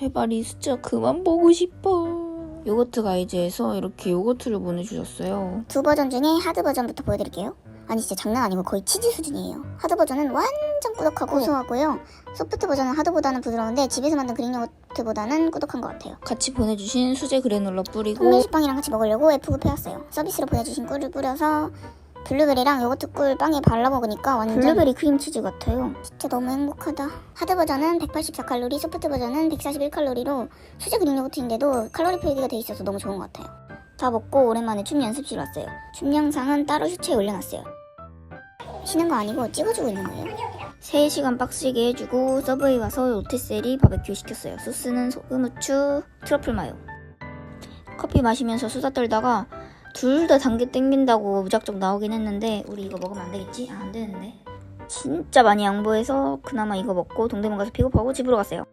제발 이 숫자 그만 보고 싶어. 요거트 가이즈에서 이렇게 요거트를 보내주셨어요. 두 버전 중에 하드 버전부터 보여드릴게요. 아니 진짜 장난 아니고 거의 치즈 수준이에요. 하드 버전은 완전 꾸덕하고 고소하고요. 소프트 버전은 하드보다는 부드러운데 집에서 만든 그릭 요거트보다는 꾸덕한 것 같아요. 같이 보내주신 수제 그래놀라 뿌리고 통밀 식빵이랑 같이 먹으려고 F급 해왔어요. 서비스로 보내주신 꿀을 뿌려서 블루베리랑 요거트 꿀 빵에 발라 먹으니까 완전 블루베리 크림치즈 같아요. 진짜 너무 행복하다. 하드 버전은 184칼로리, 소프트 버전은 141칼로리로 수제 그릭 요거트인데도 칼로리 표기가 돼 있어서 너무 좋은 것 같아요. 다 먹고 오랜만에 춤 연습실 왔어요. 춤 영상은 따로 슈체에 올려놨어요. 쉬는 거 아니고 찍어주고 있는 거예요. 3시간 빡시게 해주고 서브웨이 와서 로테셀이 바베큐 시켰어요. 소스는 소금, 후추, 트러플 마요. 커피 마시면서 수다 떨다가 둘 다 단계 땡긴다고 무작정 나오긴 했는데 우리 이거 먹으면 안 되겠지? 아, 안 되는데. 진짜 많이 양보해서 그나마 이거 먹고 동대문 가서 픽업하고 집으로 갔어요.